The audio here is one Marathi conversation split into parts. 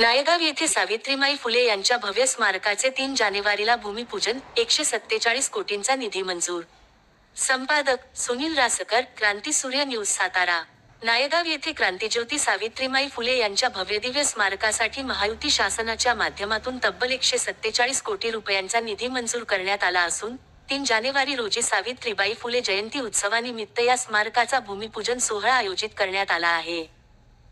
नायगाव येथे सावित्रीमाई फुले यांच्या भव्य स्मारकाचे तीन जानेवारीला भूमिपूजन एकशे सत्तेचाळीस कोटींचा निधी मंजूर. संपादक सुनील रासकर क्रांती सूर्य न्यूज सातारा. नायगाव येथे क्रांतीज्योती सावित्रीमाई फुले यांच्या भव्यदिव्य स्मारकासाठी महायुती शासनाच्या माध्यमातून तब्बल एकशे सत्तेचाळीस कोटी रुपयांचा निधी मंजूर करण्यात आला असून तीन जानेवारी रोजी सावित्रीबाई फुले जयंती उत्सवानिमित्त या स्मारकाचा भूमिपूजन सोहळा आयोजित करण्यात आला आहे.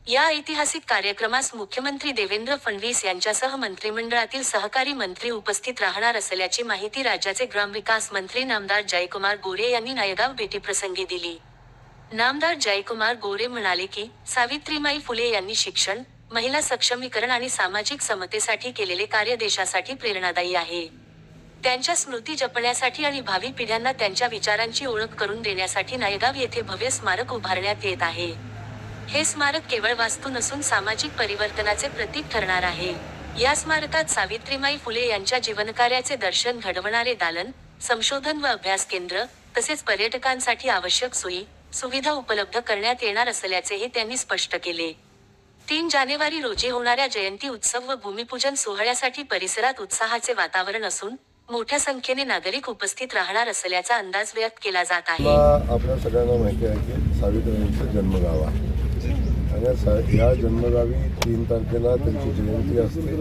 या ऐतिहासिक कार्यक्रमास मुख्यमंत्री देवेंद्र फडणवीस यांच्यासह मंत्रिमंडळातील सहकारी मंत्री उपस्थित राहणार असल्याची माहिती राज्याचे ग्रामविकास मंत्री नामदार जयकुमार गोरे यांनी नायगाव भेटीप्रसंगी दिली. नामदार जयकुमार गोरे म्हणाले की सावित्रीमाई फुले यांनी शिक्षण महिला सक्षमीकरण आणि सामाजिक समतेसाठी केलेले कार्य देशासाठी प्रेरणादायी आहे. त्यांच्या स्मृती जपण्यासाठी आणि भावी पिढ्यांना त्यांच्या विचारांची ओळख करून देण्यासाठी नायगाव येथे भव्य स्मारक उभारण्यात येत आहे. हे स्मारक केवळ वास्तू नसून सामाजिक परिवर्तनाचे प्रतीक ठरणार आहे. या स्मारकात सावित्रीमाई फुले यांच्या जीवनकार्याचे दर्शन घडवणारे दालन संशोधन व अभ्यास केंद्र तसेच पर्यटकांसाठी आवश्यक सोयी सुविधा उपलब्ध करण्यात येणार असल्याचेही त्यांनी स्पष्ट केले. तीन जानेवारी रोजी होणाऱ्या जयंती उत्सव व भूमिपूजन सोहळ्यासाठी परिसरात उत्साहाचे वातावरण असून मोठ्या संख्येने नागरिक उपस्थित राहणार असल्याचा अंदाज व्यक्त केला जात आहे. आपल्या सगळ्यांना माहिती आहे की सावित्रीबाईंचं जन्मगाव आहे. आणि या सा या जन्मगावी तीन तारखेला त्यांची जयंती असते.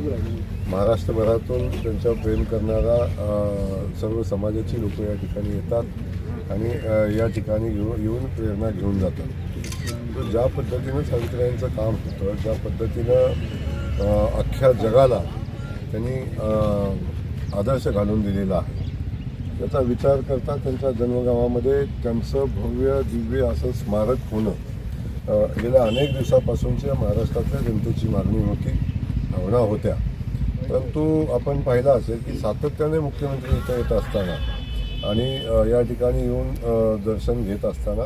महाराष्ट्रभरातून त्यांच्यावर प्रेम करणारा सर्व समाजाची लोक या ठिकाणी येतात आणि या ठिकाणी येऊन येऊन प्रेरणा घेऊन जातात. ज्या पद्धतीनं सावित्रीबाईंचं काम होतं ज्या पद्धतीनं अख्ख्या जगाला त्यांनी आदर्श घालून दिलेला आहे. त्याचा विचार करता त्यांच्या जन्मगावामध्ये त्यांचं भव्य दिव्य असं स्मारक होणं गेल्या अनेक दिवसापासूनच्या महाराष्ट्रातल्या जनतेची मागणी होती भावना होत्या. परंतु आपण पाहिलं असेल की सातत्याने मुख्यमंत्री इथं येत असताना आणि या ठिकाणी येऊन दर्शन घेत असताना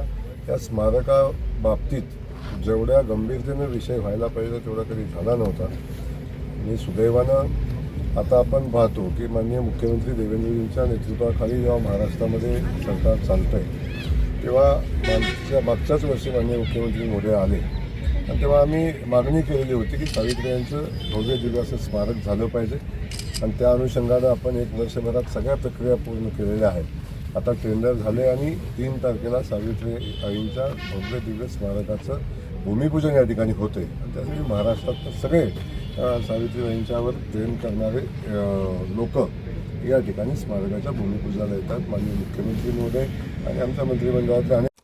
या स्मारकाबाबतीत जेवढ्या गंभीरतेने विषय व्हायला पाहिजे तेवढा कधी झाला नव्हता. आणि सुदैवानं आता आपण पाहतो की माननीय मुख्यमंत्री देवेंद्रजींच्या नेतृत्वाखाली जेव्हा महाराष्ट्रामध्ये सरकार आहे तेव्हा मागच्या मागच्याच वर्षी माननीय मुख्यमंत्री मोदी आले. आणि तेव्हा आम्ही मागणी केलेली होती की सावित्री यांचं भव्य दिव्य असं स्मारक झालं पाहिजे. आणि त्या अनुषंगानं आपण एक वर्षभरात सगळ्या प्रक्रिया पूर्ण केलेल्या आहेत. आता टेंडर झाले आणि तीन तारखेला सावित्री आईंच्या भव्य दिव्य स्मारकाचं भूमिपूजन या ठिकाणी होते आणि त्यासाठी महाराष्ट्रात सगळे सावित्रीबाईंच्यावर प्रेम करणारे लोक या ठिकाणी स्मारकाच्या भूमिपूजनाला येतात. माननीय मुख्यमंत्री महोदय आणि आमच्या मंत्रिमंडळातले अनेक